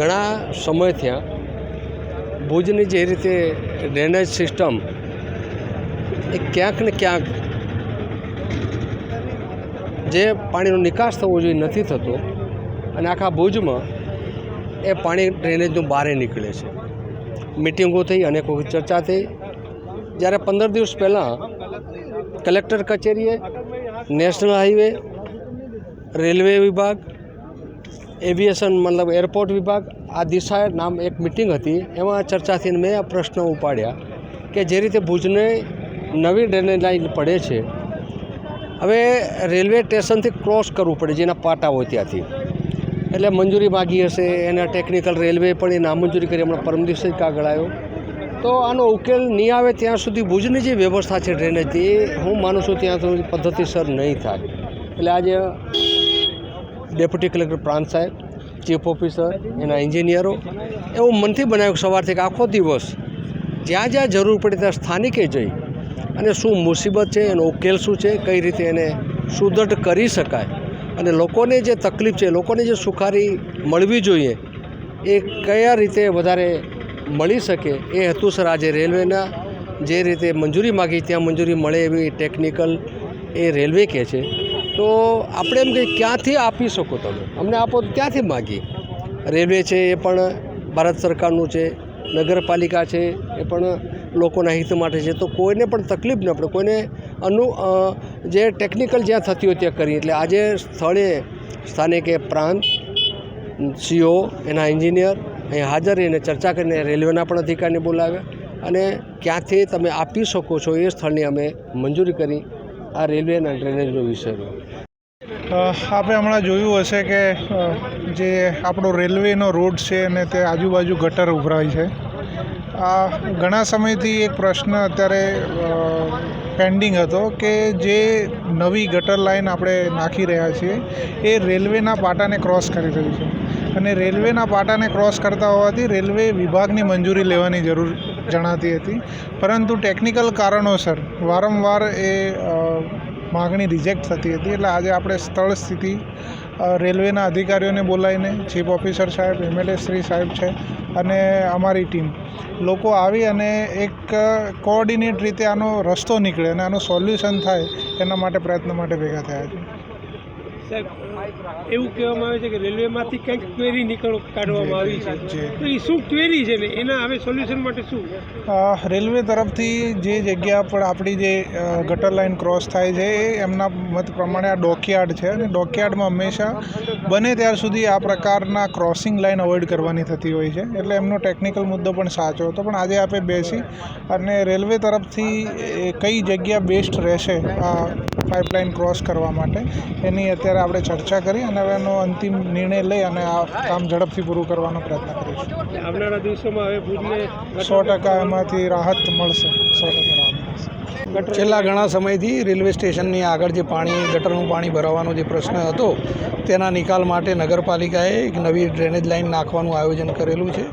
ઘણા સમય થયા ભુજની જે રીતે ડ્રેનેજ સિસ્ટમ એ ક્યાંક ને ક્યાંક જે પાણીનો નિકાસ થવો જોઈએ નથી થતો અને આખા ભુજમાં એ પાણી ડ્રેનેજનું બહારે નીકળે છે. મિટિંગો થઈ, અનેક વખત ચર્ચા થઈ. જ્યારે પંદર દિવસ પહેલાં કલેક્ટર કચેરીએ, નેશનલ હાઈવે, રેલવે વિભાગ એવિએશન મતલબ એરપોર્ટ વિભાગ આ દિશાએ નામ એક મિટિંગ હતી. એમાં ચર્ચા થઈને મેં આ પ્રશ્ન ઉપાડ્યા કે જે રીતે ભુજને નવી ડ્રેનેજ લાઈન પડે છે. હવે રેલવે સ્ટેશનથી ક્રોસ કરવું પડે જેના પાટા હોય ત્યાંથી. એટલે મંજૂરી માગી હશે, એના ટેકનિકલ રેલવે પણ એ નામંજૂરી કરી હમણાં પરમ દિવસે જ કાગળ આવ્યો. તો આનો ઉકેલ નહીં આવે ત્યાં સુધી ભુજની જે વ્યવસ્થા છે ડ્રેનેજની, એ હું માનું છું ત્યાં સુધી પદ્ધતિસર નહીં થાય. એટલે આજે ડેપ્યુટી કલેક્ટર પ્રાંત સાહેબ, ચીફ ઓફિસર, એના એન્જિનિયરો, એવું મનથી બનાવ્યું સવારથી કે આખો દિવસ જ્યાં જ્યાં જરૂર પડે ત્યાં સ્થાનિકે જઈ અને શું મુસીબત છે, એનો ઉકેલ શું છે, કઈ રીતે એને સુદૃઢ કરી શકાય. અને લોકોને જે તકલીફ છે, લોકોને જે સુખારી મળવી જોઈએ, એ કયા રીતે વધારે મળી શકે, એ હેતુસર આજે રેલવેના જે રીતે મંજૂરી માગી, ત્યાં મંજૂરી મળે એવી ટેકનિકલ એ રેલવે કહે છે. તો આપણે એમ કે ક્યાંથી આપી શકો તમે? અમને આપો તો ક્યાંથી માગી? રેલવે છે એ પણ, ભારત સરકારનું છે, નગરપાલિકા છે એ પણ લોકોના હિત માટે છે. તો કોઈને પણ તકલીફ ન પડે. કોઈને અનુ જે ટેકનિકલ જ્યાં થતી હોય ત્યાં કરીએ એટલે આજે સ્થળે સ્થાનિકે પ્રાંત, સીઓ, એના એન્જિનિયર અહીં હાજર રહીને ચર્ચા કરીને રેલવેના પણ અધિકારીને બોલાવ્યા. અને ક્યાંથી તમે આપી શકો છો એ સ્થળની અમે મંજૂરી કરી. આ રેલવે અને ડ્રેનેજનો વિષય રહ્યો. આપણે હમણાં જોયું હશે કે જે આપણો રેલવેનો રોડ છે અને તે આજુબાજુ ગટર ઉભરાય છે. આ ઘણા સમયથી એક પ્રશ્ન અત્યારે પેન્ડિંગ હતો કે જે નવી ગટર લાઈન આપણે નાખી રહ્યા છીએ, એ રેલવેના પાટાને ક્રોસ કરી રહ્યું છે. અને રેલવેના પાટાને ક્રોસ કરતા હોવાથી રેલવે વિભાગની મંજૂરી લેવાની જરૂર જણાતી હતી. પરંતુ ટેકનિકલ કારણોસર વારંવાર એ માગણી રિજેક્ટ થતી હતી. એટલે આજે આપણે સ્થળ સ્થિતિ રેલવેના અધિકારીઓને બોલાવીને ચીફ ઓફિસર સાહેબ એમએલએ શ્રી સાહેબ છે અને અમારી ટીમ લોકો આવી અને એક કોઓર્ડિનેટ રીતે આનો રસ્તો નીકળે અને આનું સોલ્યુશન થાય એના માટે પ્રયત્ન માટે ભેગા થયા છે. સાહેબ એવું કહેવામાં આવે છે કે રેલવેમાંથી કંઈક ક્વેરી નીકળ કાઢવામાં આવી છે. તો એ શું ક્વેરી છે ને? એના હવે સોલ્યુશન માટે શું? રેલવે તરફથી જે જગ્યા પર આપણી જે ગટર લાઇન ક્રોસ થાય છે એ એમના મત પ્રમાણે આ ડોકયાર્ડ છે અને ડોકયાર્ડમાં હંમેશા બને ત્યાર સુધી આ પ્રકારના ક્રોસિંગ લાઇન અવોઇડ કરવાની થતી હોય છે. એટલે એમનો ટેકનિકલ મુદ્દો પણ સાચો હતો. પણ આજે આપણે બેસી અને રેલવે તરફથી કઈ જગ્યા બેસ્ટ રહેશે આ પાઇપલાઇન ક્રોસ કરવા માટે એની અત્યારે આપણે ચર્ચા કરી અને હવે એનો અંતિમ નિર્ણય લઈ અને આ કામ ઝડપથી પૂરું કરવાનો પ્રયત્ન કરીશું. આવનારા દિવસોમાં હવે ભુજને સો ટકા એમાંથી રાહત મળશે. સો ટકા રાહત મળશે. છેલ્લા ઘણા સમયથી રેલવે સ્ટેશનની આગળ જે પાણી ગટરનું પાણી ભરાવાનો જે પ્રશ્ન હતો તેના નિકાલ માટે નગરપાલિકાએ એક નવી ડ્રેનેજ લાઇન નાખવાનું આયોજન કરેલું છે.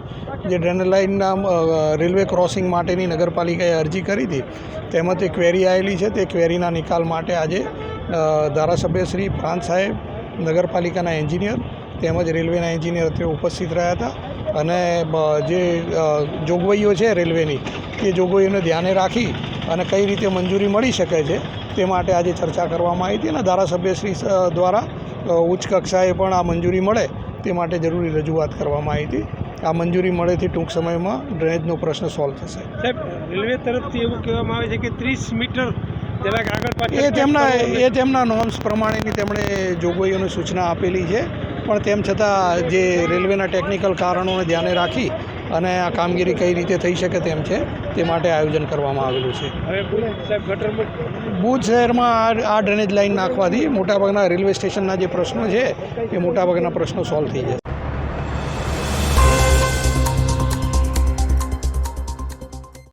જે ડ્રેનેજ લાઇનના રેલવે ક્રોસિંગ માટેની નગરપાલિકાએ અરજી કરી હતી. તેમાં તે ક્વેરી આવેલી છે. તે ક્વેરીના નિકાલ માટે આજે ધારાસભ્ય શ્રી પ્રાંત સાહેબ, નગરપાલિકાના એન્જિનિયર તેમજ રેલવેના એન્જિનિયર તે ઉપસ્થિત રહ્યા હતા. અને જે જોગવાઈઓ છે રેલવેની તે જોગવાઈઓને ધ્યાને રાખી અને કઈ રીતે મંજૂરી મળી શકે છે, તે માટે આજે ચર્ચા કરવામાં આવી હતી અને ધારાસભ્યશ્રી દ્વારા ઉચ્ચ કક્ષાએ પણ આ મંજૂરી મળે, તે માટે જરૂરી રજૂઆત કરવામાં આવી હતી. આ મંજૂરી મળેથી ટૂંક સમયમાં ડ્રેનેજનો પ્રશ્ન સોલ્વ થશે. સાહેબ, રેલવે તરફથી એવું કહેવામાં આવે છે કે ત્રીસ મીટર એ તેમના એ તેમના નોર્મ્સ પ્રમાણેની તેમણે જોગવાઈઓની સૂચના આપેલી છે. પણ તેમ છતાં જે રેલવેના ટેકનિકલ કારણોને ધ્યાને રાખી અને આ કામગીરી કઈ રીતે થઈ શકે તેમ છે તે માટે આયોજન કરવામાં આવેલું છે. હવે ભુજ શહેરમાં આ આ ડ્રેનેજ લાઇન નાખવાથી મોટાભાગના રેલવે સ્ટેશનના જે પ્રશ્નો છે એ મોટાભાગના પ્રશ્નો સોલ્વ થઈ જશે.